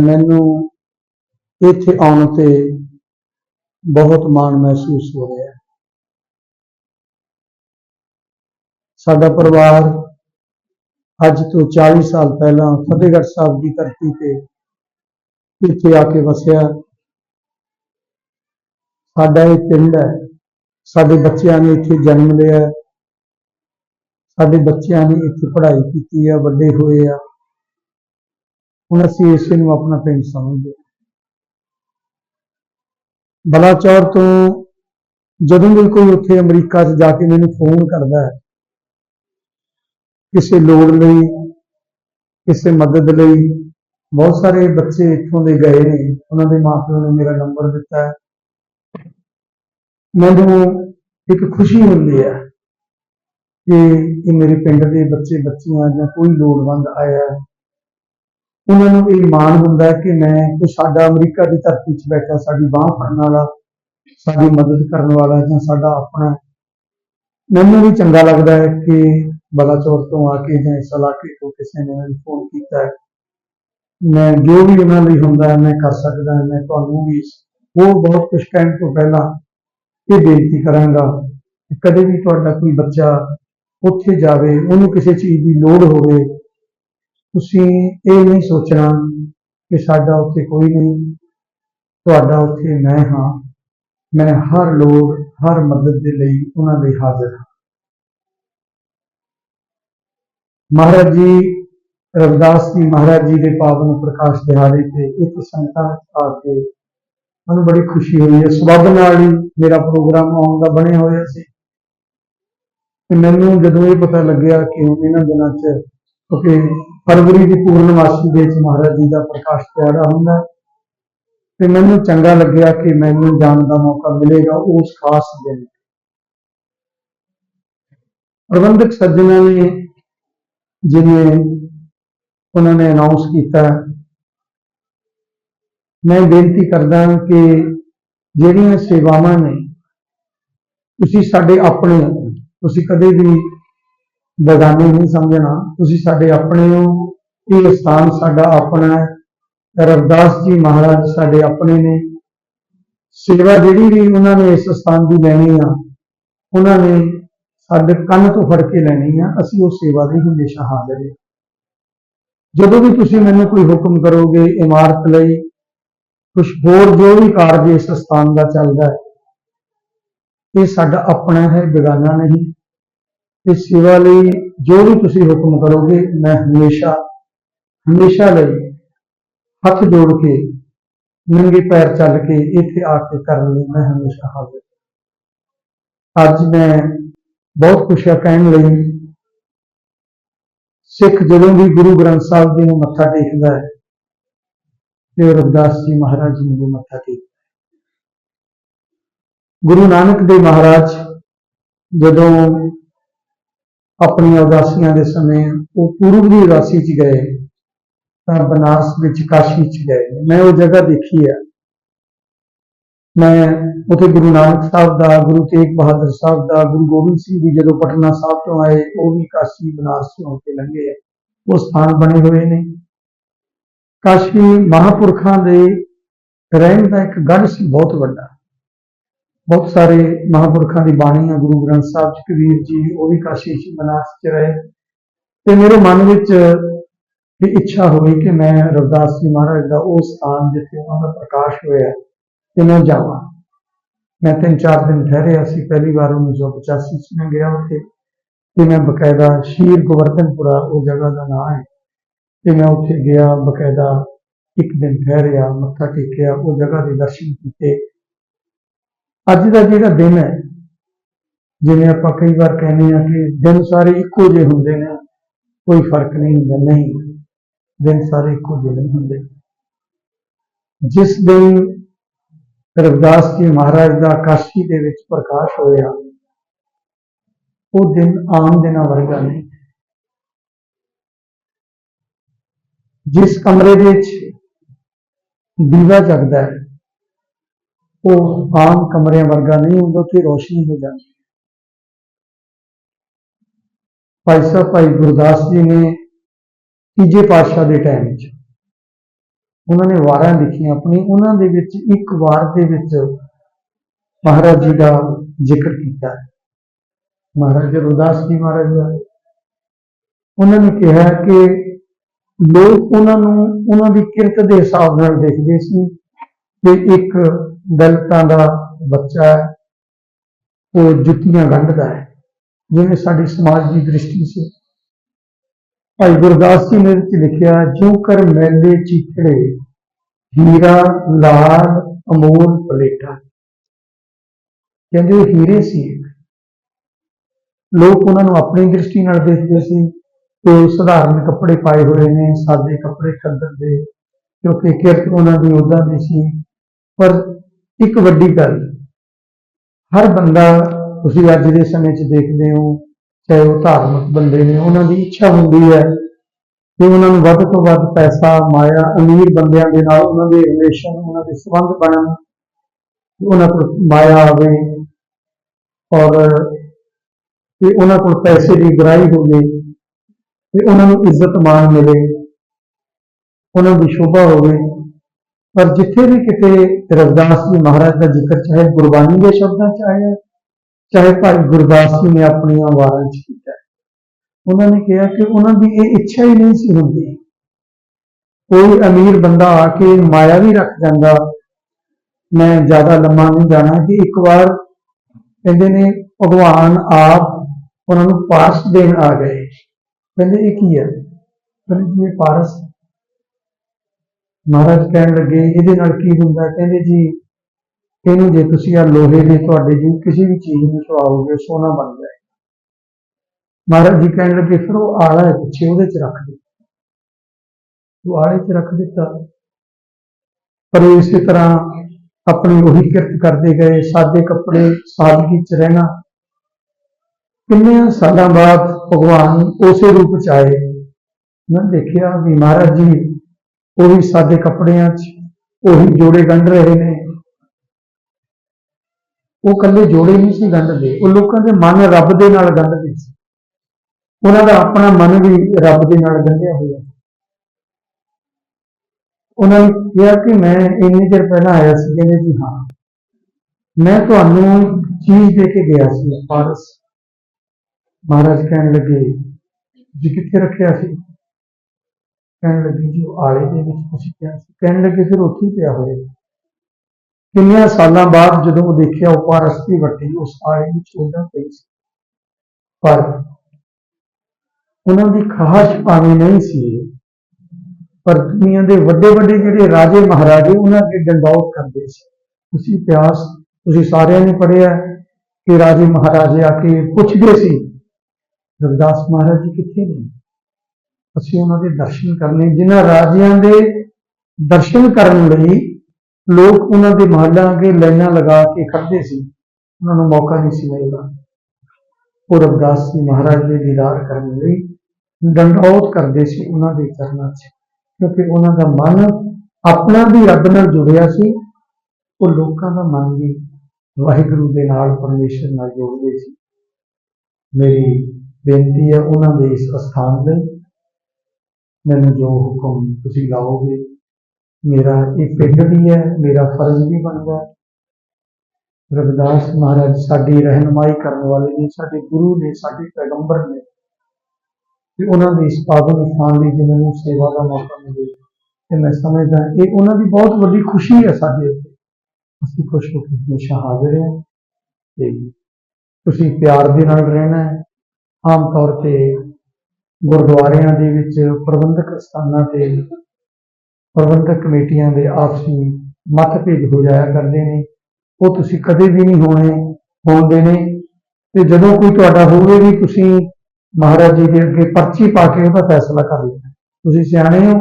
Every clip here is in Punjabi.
ਮੈਨੂੰ ਇੱਥੇ ਆਉਣ ਤੇ ਬਹੁਤ ਮਾਣ ਮਹਿਸੂਸ ਹੋ ਰਿਹਾ ਹੈ। ਸਾਡਾ ਪਰਿਵਾਰ ਅੱਜ ਤੋਂ 40 ਸਾਲ ਪਹਿਲਾਂ ਫਤਿਹਗੜ੍ਹ ਸਾਹਿਬ ਦੀ ਧਰਤੀ ਤੇ ਇੱਥੇ ਆ ਕੇ ਵਸਿਆ। ਸਾਡਾ ਇਹ ਪਿੰਡ ਹੈ। ਸਾਡੇ ਬੱਚਿਆਂ ਨੇ ਇੱਥੇ ਜਨਮ ਲਿਆ। ਸਾਡੇ ਬੱਚਿਆਂ ਨੇ ਇੱਥੇ ਪੜ੍ਹਾਈ ਕੀਤੀ ਹੈ ਵੱਡੇ ਹੋਏ ਆ। ਹੁਣ ਅਸੀਂ ਇਸੇ ਨੂੰ ਆਪਣਾ ਪਿੰਡ ਸਮਝਦੇ ਬਲਾਚੌਰ ਤੋਂ ਜਦੋਂ ਵੀ ਕੋਈ ਉੱਥੇ ਅਮਰੀਕਾ 'ਚ ਜਾ ਕੇ ਮੈਨੂੰ ਫੋਨ ਕਰਦਾ ਹੈ, ਕਿਸੇ ਲੋੜ ਲਈ, ਕਿਸੇ ਮਦਦ ਲਈ, ਬਹੁਤ ਸਾਰੇ ਬੱਚੇ ਇੱਥੋਂ ਦੇ ਗਏ ਨੇ, ਉਹਨਾਂ ਦੇ ਮਾਪਿਆਂ ਨੇ ਮੇਰਾ ਨੰਬਰ ਦਿੱਤਾ ਹੈ। ਮੈਨੂੰ ਇੱਕ ਖੁਸ਼ੀ ਹੁੰਦੀ ਹੈ ਕਿ ਇਹ ਮੇਰੇ ਪਿੰਡ ਦੇ ਬੱਚੇ ਬੱਚੀਆਂ ਜਾਂ ਕੋਈ ਲੋੜਵੰਦ ਆਇਆ ਉਹਨਾਂ ਨੂੰ ਇਹ ਮਾਣ ਹੁੰਦਾ ਕਿ ਮੈਂ ਕੋਈ ਸਾਡਾ ਅਮਰੀਕਾ ਦੀ ਧਰਤੀ 'ਚ ਬੈਠਾ, ਸਾਡੀ ਬਾਹ ਫੜਨ ਵਾਲਾ, ਸਾਡੀ ਮਦਦ ਕਰਨ ਵਾਲਾ ਜਾਂ ਸਾਡਾ ਆਪਣਾ, ਮੈਨੂੰ ਵੀ ਚੰਗਾ ਲੱਗਦਾ ਹੈ ਕਿ ਬਲਾਚੌਰ ਤੋਂ ਆ ਕੇ ਜਾਂ ਇਸ ਇਲਾਕੇ ਤੋਂ ਕਿਸੇ ਨੇ ਮੈਨੂੰ ਫੋਨ ਕੀਤਾ ਹੈ। ਮੈਂ ਜੋ ਵੀ ਉਹਨਾਂ ਲਈ ਹੁੰਦਾ ਹੈ, ਮੈਂ ਕਰ ਸਕਦਾ ਮੈਂ ਤੁਹਾਨੂੰ ਵੀ ਹੋਰ ਬਹੁਤ ਕੁਝ ਕਹਿਣ ਤੋਂ ਪਹਿਲਾਂ ਇਹ ਬੇਨਤੀ ਕਰਾਂਗਾ ਕਿ ਕਦੇ ਵੀ ਤੁਹਾਡਾ ਕੋਈ ਬੱਚਾ ਉੱਥੇ ਜਾਵੇ, ਉਹਨੂੰ ਕਿਸੇ ਚੀਜ਼ ਦੀ ਲੋੜ ਹੋਵੇ ਤੁਸੀਂ ਇਹ ਨਹੀਂ ਸੋਚਣਾ ਕਿ ਸਾਡਾ ਉੱਥੇ ਕੋਈ ਨਹੀਂ। ਤੁਹਾਡਾ ਉੱਥੇ ਮੈਂ ਹਾਂ। ਮੈਂ ਹਰ ਲੋੜ, ਹਰ ਮਦਦ ਦੇ ਲਈ ਉਹਨਾਂ ਲਈ ਹਾਜ਼ਰ ਹਾਂ। ਮਹਾਰਾਜ ਜੀ, ਰਵਿਦਾਸ ਜੀ ਮਹਾਰਾਜ ਜੀ ਦੇ ਪਾਵਨ ਪ੍ਰਕਾਸ਼ ਦਿਹਾੜੇ ਤੇ ਇੱਕ ਸੰਗਤਾਂ ਵਿੱਚ ਆ ਕੇ ਮੈਨੂੰ ਬੜੀ ਖੁਸ਼ੀ ਹੋਈ ਹੈ। ਸਬੱਬ ਨਾਲ ਹੀ ਮੇਰਾ ਪ੍ਰੋਗਰਾਮ ਆਉਣ ਦਾ ਬਣਿਆ ਹੋਇਆ ਸੀ। ਤੇ ਮੈਨੂੰ ਜਦੋਂ ਇਹ ਪਤਾ ਲੱਗਿਆ ਕਿ ਇਹਨਾਂ ਦਿਨਾਂ 'ਚ ਕਿਉਂਕਿ ਫਰਵਰੀ ਦੀ ਪੂਰਨਮਾਸ਼ੀ ਦੇ ਵਿੱਚ ਮਹਾਰਾਜ ਜੀ ਦਾ ਪ੍ਰਕਾਸ਼ ਦਿਹਾੜਾ ਹੁੰਦਾ ਤੇ ਮੈਨੂੰ ਚੰਗਾ ਲੱਗਿਆ ਕਿ ਮੈਨੂੰ ਜਾਣ ਦਾ ਮੌਕਾ ਮਿਲੇਗਾ ਉਸ ਖਾਸ ਦਿਨ। ਪ੍ਰਬੰਧਕ ਸੱਜਣਾ ਨੇ ਜਿਵੇਂ ਉਹਨਾਂ ਨੇ ਅਨਾਉਂਸ ਕੀਤਾ ਮੈਂ ਬੇਨਤੀ ਕਰਦਾ ਹਾਂ ਕਿ ਜਿਹੜੀਆਂ ਸੇਵਾਵਾਂ ਨੇ, ਤੁਸੀਂ ਸਾਡੇ ਆਪਣੇ ਤੁਸੀਂ ਕਦੇ ਵੀ ਬੇਗਾਨੇ ਨਹੀਂ ਸਮਝਣਾ। ਤੁਸੀਂ ਸਾਡੇ ਆਪਣੇ ਹੋ। ਇਹ ਸਥਾਨ ਸਾਡਾ ਆਪਣਾ ਹੈ। ਰਵਿਦਾਸ ਜੀ ਮਹਾਰਾਜ ਸਾਡੇ ਆਪਣੇ ਨੇ। ਸੇਵਾ ਜਿਹੜੀ ਵੀ ਉਹਨਾਂ ਨੇ ਇਸ ਸਥਾਨ ਦੀ ਲੈਣੀ ਆ, ਉਹਨਾਂ ਨੇ ਸਾਡੇ ਕੰਨ ਤੋਂ ਫੜ ਕੇ ਲੈਣੀ ਆ। ਅਸੀਂ ਉਹ ਸੇਵਾ ਲਈ ਹਮੇਸ਼ਾ ਹਾਜ਼ਰ ਹਾਂ। ਜਦੋਂ ਵੀ ਤੁਸੀਂ ਮੈਨੂੰ ਕੋਈ ਹੁਕਮ ਕਰੋਗੇ ਇਮਾਰਤ ਲਈ ਕੁਝ ਹੋਰ ਜੋ ਵੀ ਕਾਰਜ ਇਸ ਸਥਾਨ ਦਾ ਚੱਲਦਾ ਹੈ, ਇਹ ਸਾਡਾ ਆਪਣਾ ਹੈ, ਬੇਗਾਨਾ ਨਹੀਂ। ਇਸ ਸੇਵਾ ਲਈ ਜੋ ਵੀ ਤੁਸੀਂ ਹੁਕਮ ਕਰੋਗੇ, ਮੈਂ ਹਮੇਸ਼ਾ ਹਮੇਸ਼ਾ ਲਈ ਹੱਥ ਜੋੜ ਕੇ, ਨੰਗੇ ਪੈਰ ਚੱਲ ਕੇ ਇੱਥੇ ਆ ਕੇ ਕਰਨ ਲਈ ਮੈਂ ਹਮੇਸ਼ਾ ਹਾਜ਼ਰ ਅੱਜ ਮੈਂ ਬਹੁਤ ਖੁਸ਼ ਹਾਂ ਕਹਿਣ ਲਈ ਸਿੱਖ ਜਦੋਂ ਵੀ ਗੁਰੂ ਗ੍ਰੰਥ ਸਾਹਿਬ ਜੀ ਨੂੰ ਮੱਥਾ ਟੇਕਦਾ ਹੈ, ਤੇ ਰਵਿਦਾਸ ਜੀ ਮਹਾਰਾਜ ਜੀ ਨੂੰ ਵੀ ਮੱਥਾ ਟੇਕਦਾ ਗੁਰੂ ਨਾਨਕ ਦੇਵ ਮਹਾਰਾਜ ਜਦੋਂ ਆਪਣੀਆਂ ਉਦਾਸੀਆਂ ਦੇ ਸਮੇਂ ਉਹ ਪੂਰਬ ਦੀ ਉਦਾਸੀ 'ਚ ਗਏ, ਤਾਂ ਬਨਾਰਸ ਵਿੱਚ ਕਾਸ਼ੀ 'ਚ ਗਏ। ਮੈਂ ਉਹ ਜਗ੍ਹਾ ਦੇਖੀ ਹੈ ਮੈਂ ਉੱਥੇ ਗੁਰੂ ਨਾਨਕ ਸਾਹਿਬ ਦਾ, ਗੁਰੂ ਤੇਗ ਬਹਾਦਰ ਸਾਹਿਬ ਦਾ, ਗੁਰੂ ਗੋਬਿੰਦ ਸਿੰਘ ਜੀ ਜਦੋਂ ਪਟਨਾ ਸਾਹਿਬ ਤੋਂ ਆਏ, ਉਹ ਵੀ ਕਾਸ਼ੀ ਬਨਾਰਸ ਤੋਂ ਹੋ ਕੇ ਲੰਘੇ ਆ। ਉਹ ਸਥਾਨ ਬਣੇ ਹੋਏ ਨੇ। ਕਾਸ਼ੀ ਮਹਾਪੁਰਖਾਂ ਦੇ ਰਹਿਣ ਦਾ ਇੱਕ ਗੜ ਸੀ, ਬਹੁਤ ਵੱਡਾ। ਬਹੁਤ ਸਾਰੇ ਮਹਾਂਪੁਰਖਾਂ ਦੀ ਬਾਣੀ ਆ ਗੁਰੂ ਗ੍ਰੰਥ ਸਾਹਿਬ ਚ ਕਬੀਰ ਜੀ, ਉਹ ਵੀ ਕਾਸ਼ੀ ਮਨਾਸ ਚ ਰਹੇ। ਤੇ ਮੇਰੇ ਮਨ ਵਿੱਚ ਇਹ ਇੱਛਾ ਹੋਈ ਕਿ ਮੈਂ ਰਵਿਦਾਸ ਜੀ ਮਹਾਰਾਜ ਦਾ ਉਹ ਸਥਾਨ ਜਿੱਥੇ ਉਹਨਾਂ ਦਾ ਪ੍ਰਕਾਸ਼ ਹੋਇਆ ਤੇ ਮੈਂ ਜਾਵਾਂ। ਮੈਂ ਤਿੰਨ ਚਾਰ ਦਿਨ ਠਹਿਰਿਆ ਸੀ ਪਹਿਲੀ ਵਾਰ 1985 ਚ ਮੈਂ ਗਿਆ ਉੱਥੇ ਤੇ ਮੈਂ ਬਕਾਇਦਾ ਸ਼ੀਰ ਗੋਵਰਧਨਪੁਰਾ, ਉਹ ਜਗ੍ਹਾ ਦਾ ਨਾਮ ਹੈ। ਤੇ ਮੈਂ ਉੱਥੇ ਗਿਆ, ਬਕਾਇਦਾ ਇੱਕ ਦਿਨ ਠਹਿਰਿਆ, ਮੱਥਾ ਟੇਕਿਆ, ਉਹ ਜਗ੍ਹਾ ਦੇ ਦਰਸ਼ਨ ਕੀਤੇ। ਅੱਜ ਦਾ ਜਿਹੜਾ ਦਿਨ ਹੈ, ਜਿਵੇਂ ਆਪਾਂ ਕਈ ਵਾਰ ਕਹਿੰਦੇ ਆ ਕਿ ਦਿਨ ਸਾਰੇ ਇੱਕੋ ਜਿਹੇ ਹੁੰਦੇ ਨੇ, ਕੋਈ ਫ਼ਰਕ ਨਹੀਂ ਹੁੰਦਾ, ਨਹੀਂ, ਦਿਨ ਸਾਰੇ ਇੱਕੋ ਜਿਹੇ ਨਹੀਂ ਹੁੰਦੇ। ਜਿਸ ਦਿਨ ਰਵਿਦਾਸ ਜੀ ਮਹਾਰਾਜ ਦਾ ਕਾਸ਼ੀ ਦੇ ਵਿੱਚ ਪ੍ਰਕਾਸ਼ ਹੋਇਆ, ਉਹ ਦਿਨ ਆਮ ਦਿਨਾਂ ਵਰਗਾ ਨਹੀਂ। ਜਿਸ ਕਮਰੇ ਦੇ ਵਿੱਚ ਦੀਵਾ ਜਗਦਾ ਹੈ ਉਹ ਆਮ ਕਮਰਿਆਂ ਵਰਗਾ ਨਹੀਂ ਹੁੰਦਾ, ਉੱਥੇ ਰੋਸ਼ਨੀ ਹੋ ਜਾਂਦੀ ਭਾਈ ਸਾਹਿਬ, ਭਾਈ ਗੁਰਦਾਸ ਜੀ ਨੇ ਤੀਜੇ ਪਾਤਸ਼ਾਹ ਦੇ ਟਾਈਮ 'ਚ ਉਹਨਾਂ ਨੇ ਵਾਰਾਂ ਲਿਖੀਆਂ ਆਪਣੀ, ਉਹਨਾਂ ਦੇ ਵਿੱਚ ਇੱਕ ਵਾਰ ਦੇ ਵਿੱਚ ਮਹਾਰਾਜ ਜੀ ਦਾ ਜ਼ਿਕਰ ਕੀਤਾ। ਮਹਾਰਾਜ ਰੁਦਾਸ ਜੀ ਮਹਾਰਾਜ ਦਾ ਉਹਨਾਂ ਨੇ ਕਿਹਾ ਕਿ ਲੋਕ ਉਹਨਾਂ ਨੂੰ, ਉਹਨਾਂ ਦੀ ਕਿਰਤ ਦੇ ਹਿਸਾਬ ਨਾਲ ਦੇਖਦੇ ਸੀ ਕਿ ਇੱਕ ਦਲਿਤਾਂ ਦਾ ਬੱਚਾ ਹੈ ਉਹ ਜੁੱਤੀਆਂ ਗੰਢਦਾ ਹੈ, ਜਿਵੇਂ ਸਾਡੀ ਸਮਾਜ ਦੀ ਦ੍ਰਿਸ਼ਟੀ ਸੀ। ਭਾਈ ਗੁਰਦਾਸ ਜੀ ਨੇ ਵਿੱਚ ਲਿਖਿਆ, ਜੋ ਕਰ ਮੈਲੇ ਚੀਥੜੇ, ਹੀਰਾ, ਲਾਲ, ਅਮੋਲ ਪਲੇਟਾ ਕਹਿੰਦੇ ਉਹ ਹੀਰੇ ਸੀ ਲੋਕ ਉਹਨਾਂ ਨੂੰ ਆਪਣੀ ਦ੍ਰਿਸ਼ਟੀ ਨਾਲ ਦੇਖਦੇ ਸੀ, ਤੇ ਸਧਾਰਨ ਕੱਪੜੇ ਪਾਏ ਹੋਏ ਨੇ, ਸਾਦੇ ਕੱਪੜੇ ਖੱਦਰ ਦੇ, ਕਿਉਂਕਿ ਕਿਰਤ ਉਹਨਾਂ ਦੀ ਉਦਾਂ ਦੀ ਸੀ। ਪਰ ਇੱਕ ਵੱਡੀ ਗੱਲ। ਹਰ ਬੰਦਾ ਤੁਸੀਂ ਅੱਜ ਦੇ ਸਮੇਂ 'ਚ ਦੇਖਦੇ ਹੋ, ਚਾਹੇ ਉਹ ਧਾਰਮਿਕ ਬੰਦੇ ਨੇ, ਉਹਨਾਂ ਦੀ ਇੱਛਾ ਹੁੰਦੀ ਹੈ ਕਿ ਉਹਨਾਂ ਨੂੰ ਵੱਧ ਤੋਂ ਵੱਧ ਪੈਸਾ, ਮਾਇਆ, ਅਮੀਰ ਬੰਦਿਆਂ ਦੇ ਨਾਲ ਉਹਨਾਂ ਦੇ ਰਿਲੇਸ਼ਨ ਉਹਨਾਂ ਦੇ ਸੰਬੰਧ ਬਣਨ ਉਹਨਾਂ ਕੋਲ ਮਾਇਆ ਆਵੇ ਔਰ ਤੇ ਉਹਨਾਂ ਕੋਲ ਪੈਸੇ ਦੀ ਗ੍ਰਾਹੀ ਹੋਵੇ ਤੇ ਉਹਨਾਂ ਨੂੰ ਇੱਜ਼ਤ ਮਾਣ ਮਿਲੇ, ਉਹਨਾਂ ਦੀ ਸ਼ੋਭਾ ਹੋਵੇ। ਪਰ ਜਿੱਥੇ ਵੀ ਕਿਤੇ ਰਵਿਦਾਸ ਜੀ ਮਹਾਰਾਜ ਦਾ ਜ਼ਿਕਰ, ਚਾਹੇ ਗੁਰਬਾਣੀ ਦੇ ਸ਼ਬਦਾਂ ਚ ਆਇਆ, ਚਾਹੇ ਭਾਈ ਗੁਰਦਾਸ ਜੀ ਨੇ ਆਪਣੀਆਂ ਵਾਰਾਂ ਚ ਕੀਤਾ। ਉਹਨਾਂ ਨੇ ਕਿਹਾ ਕਿ ਉਹਨਾਂ ਦੀ ਇਹ ਇੱਛਾ ਹੀ ਨਹੀਂ ਸੀ ਹੁੰਦੀ। ਕੋਈ ਅਮੀਰ ਬੰਦਾ ਆ ਕੇ ਮਾਇਆ ਵੀ ਰੱਖ ਜਾਂਦਾ। ਮੈਂ ਜ਼ਿਆਦਾ ਲੰਮਾ ਨਹੀਂ ਜਾਣਾ ਕਿ ਇੱਕ ਵਾਰ ਕਹਿੰਦੇ ਨੇ, ਭਗਵਾਨ ਆਪ ਉਹਨਾਂ ਨੂੰ ਪਾਸ ਦੇਣ ਆ ਗਏ। ਕਹਿੰਦੇ, ਇਹ ਕੀ ਹੈ? ਕਹਿੰਦੇ ਜੀ ਪਾਰਸ ਮਹਾਰਾਜ ਕਹਿਣ ਲੱਗੇ, ਇਹਦੇ ਨਾਲ ਕੀ ਹੁੰਦਾ? ਕਹਿੰਦੇ, ਜੀ, ਇਹਨੂੰ ਜੇ ਤੁਸੀਂ ਆ ਲੋਹੇ ਦੇ ਤੁਹਾਡੇ ਜੀ ਕਿਸੇ ਵੀ ਚੀਜ਼ ਨੂੰ ਸੁਆਓਗੇ, ਸੋਨਾ ਬਣ ਜਾਏ ਮਹਾਰਾਜ ਜੀ ਕਹਿਣ ਲੱਗੇ, ਫਿਰ ਉਹ ਆਲਾ ਹੈ ਪਿੱਛੇ, ਉਹਦੇ ਚ ਰੱਖ ਦੇ ਉਹ ਆਲੇ ਚ ਰੱਖ ਦਿੱਤਾ। ਪਰ ਇਸੇ ਤਰ੍ਹਾਂ ਆਪਣੀ ਉਹੀ ਕਿਰਤ ਕਰਦੇ ਗਏ, ਸਾਦੇ ਕੱਪੜੇ ਸਾਦਗੀ ਚ ਰਹਿਣਾ। ਕਿੰਨੇ ਸਾਲਾਂ ਬਾਅਦ ਭਗਵਾਨ ਉਸੇ ਰੂਪ ਚ ਆਏ। ਮੈਂ ਦੇਖਿਆ ਵੀ ਮਹਾਰਾਜ ਜੀ ਉਹੀ ਸਾਦੇ ਕੱਪੜਿਆਂ 'ਚ, ਉਹੀ ਜੋੜੇ ਗੰਢ ਰਹੇ ਨੇ। ਉਹ ਕੱਲੇ ਜੋੜੇ ਨਹੀਂ ਸੀ ਗੰਢਦੇ, ਉਹ ਲੋਕਾਂ ਦੇ ਮਨ ਰੱਬ ਦੇ ਨਾਲ ਗੰਢਦੇ ਸੀ। ਉਹਨਾਂ ਦਾ ਆਪਣਾ ਮਨ ਵੀ ਰੱਬ ਦੇ ਨਾਲ ਗੰਢਿਆ ਹੋਇਆ। ਉਹਨਾਂ ਨੇ ਕਿਹਾ ਕਿ ਮੈਂ ਇੰਨੇ ਚਿਰ ਪਹਿਲਾਂ ਆਇਆ ਸੀ, ਕਹਿੰਦੇ ਜੀ ਹਾਂ। ਮੈਂ ਤੁਹਾਨੂੰ ਚੀਜ਼ ਦੇ ਕੇ ਗਿਆ ਸੀ ਪਾਰਸ ਮਹਾਰਾਜ ਕਹਿਣ ਲੱਗੇ, ਜੀ ਕਿੱਥੇ ਰੱਖਿਆ ਸੀ? ਕਹਿਣ ਲੱਗੇ ਜੀ, ਉਹ ਆਲੇ ਦੇ ਵਿੱਚ ਤੁਸੀਂ ਕਿਹਾ ਸੀ। ਕਹਿਣ ਲੱਗੇ, ਫਿਰ ਉੱਥੇ ਪਿਆ ਹੋਏਗਾ ਕਿੰਨਿਆਂ ਸਾਲਾਂ ਬਾਅਦ ਜਦੋਂ ਉਹ ਦੇਖਿਆ, ਉਹ ਪਾਰਸਤੀ ਵੱਟੀ ਉਸ ਆਲੇ ਵਿੱਚ ਉਹਦਾ ਪਈ ਸੀ। ਪਰ ਉਹਨਾਂ ਦੀ ਖਾਹਸ਼ ਭਾਵੇਂ ਨਹੀਂ ਸੀ, ਪਰ ਦੁਨੀਆ ਦੇ ਵੱਡੇ ਵੱਡੇ ਜਿਹੜੇ ਰਾਜੇ ਮਹਾਰਾਜੇ, ਉਹਨਾਂ ਦੇ ਡੰਡੌਤ ਕਰਦੇ ਸੀ। ਤੁਸੀਂ ਪਿਆਸ, ਤੁਸੀਂ ਸਾਰਿਆਂ ਨੇ ਪੜ੍ਹਿਆ ਕਿ ਰਾਜੇ ਮਹਾਰਾਜੇ ਆ ਕੇ ਪੁੱਛਦੇ ਸੀ, ਰਵਿਦਾਸ ਮਹਾਰਾਜ ਜੀ ਕਿੱਥੇ ਨੇ? ਅਸੀਂ ਉਹਨਾਂ ਦੇ ਦਰਸ਼ਨ ਕਰਨੇ, ਜਿਨ੍ਹਾਂ ਰਾਜਿਆਂ ਦੇ ਦਰਸ਼ਨ ਕਰਨ ਲਈ ਲੋਕ ਉਹਨਾਂ ਦੇ ਮਹੱਲਾਂ ਅੱਗੇ ਲਾਈਨਾਂ ਲਗਾ ਕੇ ਖੜ੍ਹਦੇ ਸੀ। ਉਹਨਾਂ ਨੂੰ ਮੌਕਾ ਨਹੀਂ ਸੀ ਮਿਲਦਾ। ਉਹ ਰਵਿਦਾਸ ਜੀ ਮਹਾਰਾਜ ਦੇ ਦੀਦਾਰ ਕਰਨ ਲਈ ਡੰਡੌਤ ਕਰਦੇ ਸੀ ਉਹਨਾਂ ਦੇ ਚਰਨਾਂ 'ਚ, ਕਿਉਂਕਿ ਉਹਨਾਂ ਦਾ ਮਨ ਆਪਣਾ ਵੀ ਰੱਬ ਨਾਲ ਜੁੜਿਆ ਸੀ। ਉਹ ਲੋਕਾਂ ਦਾ ਮਨ ਵੀ ਵਾਹਿਗੁਰੂ ਦੇ ਨਾਲ ਪਰਮੇਸ਼ਰ ਨਾਲ ਜੋੜਦੇ ਸੀ। ਮੇਰੀ ਬੇਨਤੀ ਹੈ ਉਹਨਾਂ ਦੇ ਇਸ ਅਸਥਾਨ ਲਈ ਮੈਨੂੰ ਜੋ ਹੁਕਮ ਤੁਸੀਂ ਲਾਓਗੇ, ਮੇਰਾ ਇਹ ਪਿੰਡ ਵੀ ਹੈ, ਮੇਰਾ ਫਰਜ਼ ਵੀ ਬਣਦਾ ਰਵਿਦਾਸ ਮਹਾਰਾਜ ਸਾਡੀ ਰਹਿਨਮਾਈ ਕਰਨ ਵਾਲੇ ਨੇ, ਸਾਡੇ ਗੁਰੂ ਨੇ, ਸਾਡੇ ਪੈਗੰਬਰ ਨੇ, ਤੇ ਉਹਨਾਂ ਦੇ ਇਸ ਪਾਵਨ ਸਥਾਨ ਦੀ ਜੇ ਮੈਨੂੰ ਸੇਵਾ ਦਾ ਮੌਕਾ ਮਿਲੇ, ਤੇ ਮੈਂ ਸਮਝਦਾ ਇਹ ਉਹਨਾਂ ਦੀ ਬਹੁਤ ਵੱਡੀ ਖੁਸ਼ੀ ਹੈ ਸਾਡੇ ਉੱਤੇ। ਅਸੀਂ ਖੁਸ਼ ਹੋ ਕੇ ਹਮੇਸ਼ਾ ਹਾਜ਼ਰ ਹਾਂ, ਤੇ ਤੁਸੀਂ ਪਿਆਰ ਦੇ ਨਾਲ ਰਹਿਣਾ ਹੈ। ਆਮ ਤੌਰ ਤੇ ਗੁਰਦੁਆਰਿਆਂ ਦੇ ਵਿੱਚ ਪ੍ਰਬੰਧਕ ਸਥਾਨਾਂ ਤੇ ਪ੍ਰਬੰਧਕ ਕਮੇਟੀਆਂ ਦੇ ਆਪਸੀ ਮਤਭੇਦ ਹੋ ਜਾਇਆ ਕਰਦੇ ਨੇ। ਉਹ ਤੁਸੀਂ ਕਦੇ ਵੀ ਨਹੀਂ ਹੋਣੇ ਹੋਣ ਨੇ। ਤੇ ਜਦੋਂ ਕੋਈ ਤੁਹਾਡਾ ਹੋਵੇ ਵੀ ਤੁਸੀਂ ਮਹਾਰਾਜ ਜੀ ਦੇ ਅੱਗੇ ਪਰਚੀ ਪਾ ਕੇ ਉਹਦਾ ਫੈਸਲਾ ਕਰ ਲੈਣਾ। ਤੁਸੀਂ ਸਿਆਣੇ ਹੋ,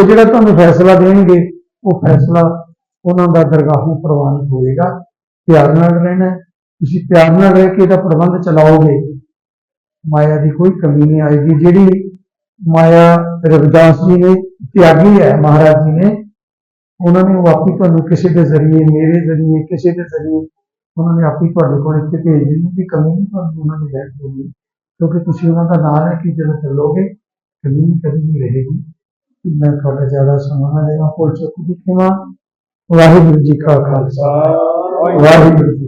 ਉਹ ਜਿਹੜਾ ਤੁਹਾਨੂੰ ਫੈਸਲਾ ਦੇਣਗੇ, ਉਹ ਫੈਸਲਾ ਉਹਨਾਂ ਦਾ ਦਰਗਾਹੋਂ ਪ੍ਰਵਾਨ ਹੋਏਗਾ। ਪਿਆਰ ਨਾਲ ਰਹਿਣਾ ਤੁਸੀਂ ਪਿਆਰ ਨਾਲ ਰਹਿ ਕੇ ਇਹਦਾ ਪ੍ਰਬੰਧ ਚਲਾਓਗੇ। ਮਾਇਆ ਦੀ ਕੋਈ ਕਮੀ ਨਹੀਂ ਆਏਗੀ ਜਿਹੜੀ ਮਾਇਆ ਰਵਿਦਾਸ ਜੀ ਨੇ ਤਿਆਗੀ ਹੈ ਮਹਾਰਾਜ ਜੀ ਨੇ ਉਹਨਾਂ ਨੇ ਉਹ ਆਪੀ ਤੁਹਾਨੂੰ ਕਿਸੇ ਦੇ ਜ਼ਰੀਏ ਮੇਰੇ ਜ਼ਰੀਏ ਕਿਸੇ ਦੇ ਜ਼ਰੀਏ ਉਹਨਾਂ ਨੇ ਆਪੀ ਤੁਹਾਡੇ ਕੋਲ ਇੱਥੇ ਭੇਜ ਦਿੱਤੀ ਦੀ ਕਮੀ ਨਹੀਂ ਤੁਹਾਨੂੰ ਉਹਨਾਂ ਨੇ ਰਹਿ ਹੋਣੀ ਕਿਉਂਕਿ ਤੁਸੀਂ ਉਹਨਾਂ ਦਾ ਨਾਮ ਹੈ ਕਿ ਜਦੋਂ ਚੱਲੋਗੇ ਕਮੀ ਕਦੀ ਨਹੀਂ ਰਹੇਗੀ। ਮੈਂ ਤੁਹਾਡਾ ਜ਼ਿਆਦਾ ਸਮਾਂ ਦੇਵਾਂ ਕੋਲ ਚੁੱਕ ਦੀ ਖਿਮਾ। ਵਾਹਿਗੁਰੂ ਜੀ ਕਾ ਖਾਲਸਾ। ਵਾਹਿਗੁਰੂ ਕੀ